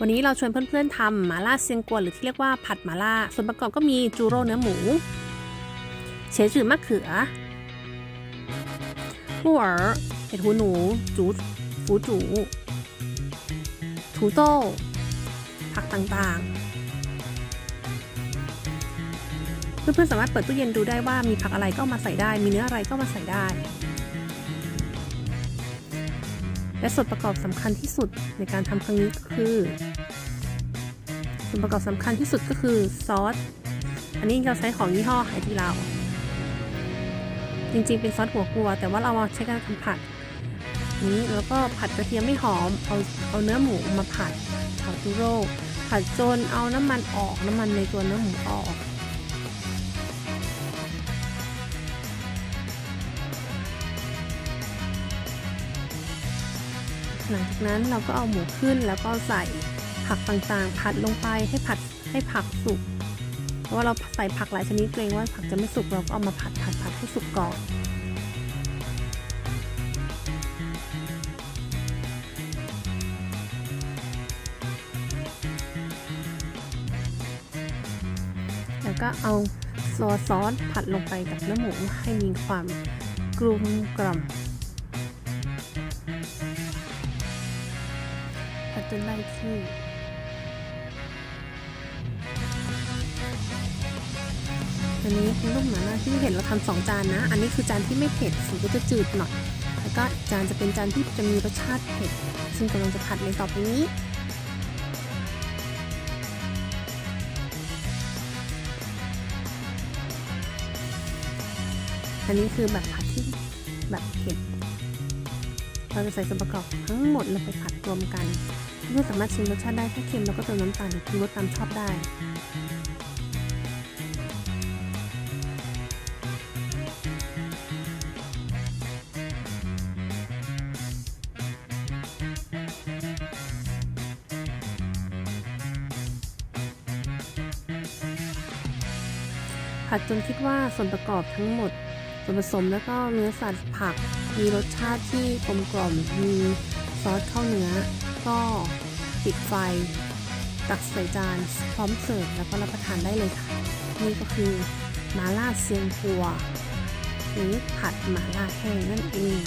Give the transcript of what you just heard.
วันนี้เราชวนเพื่อนๆทำหมาล่าเซียงกัวหรือที่เรียกว่าผัดหมาล่า ส่วนประกอบก็มีจูโร่เนื้อหมู เฉจือมะเขือหัวเห็ดหูหนู จูฟูจู ถูโต้ ผักต่างๆ เพื่อนๆสามารถเปิดตู้เย็นดูได้ว่ามีผักอะไรก็ามาใส่ได้ มีเนื้ออะไรก็มาใส่ได้ และส่วนประกอบสำคัญที่สุดในการทำครั้งนี้ก็คือ ส่วนประกอบสำคัญที่สุดก็คือซอส อันนี้เราใช้ของยี่ห้อไหทีเรา จริงๆเป็นซอสหัวกัว แต่ว่าเราาใช้การทำผัด นี้แล้วก็ผัดกระเทียมไม่หอม เอาเอาเนื้อหมูมาผัดผัดจูโร่ผัดจนเอาน้ำมันออกน้ำมันในตัวเนื้อหมูออก หลังจากนั้นเราก็เอาหมูขึ้นแล้วก็ใส่ผักต่างๆ ผัดลงไปให้ผัดให้ผักสุก เพราะว่าเราใส่ผักหลายชนิดเกรงว่าผักจะไม่สุกเราก็เอามาผัดผัดผัดให้สุกก่อนแล้วก็เอาซอสผัดลงไปกับเนื้อหมูให้มีความกรุมกล่อม จนได้ที่อันนี้เป็นลูกหมาล่าที่เห็นเราทำสองจานนะ อันนี้คือจานที่ไม่เผ็ดสีก็จะจืดหน่อยแล้วก็จานจะเป็นจานที่จะมีรสชาติเผ็ด ซึ่งกำลังจะผัดในต่อไปนี้อันนี้คือแบบผัดที่แบบเผ็ด เราจะใส่ส่วนประกอบทั้งหมดลงไปผัดรวมกันเพื่อสามารถชิมรสชาติได้ถ้าเค็มเราก็เติมน้ำตาลหรือปรุงรสตามชอบได้ผัดจนคิดว่าส่วนประกอบทั้งหมด ส่วนผสมแล้วก็เนื้อสัตว์ผัก มีรสชาติที่กลมกล่อมมีซอสข้าวเนื้อ ก็ปิดไฟ ตักใส่จานพร้อมเสิร์ฟแล้วก็รับประทานได้เลยค่ะ นี่ก็คือมาล่าเซียงกัว หรือผัดมาล่าแห้งนั่นเอง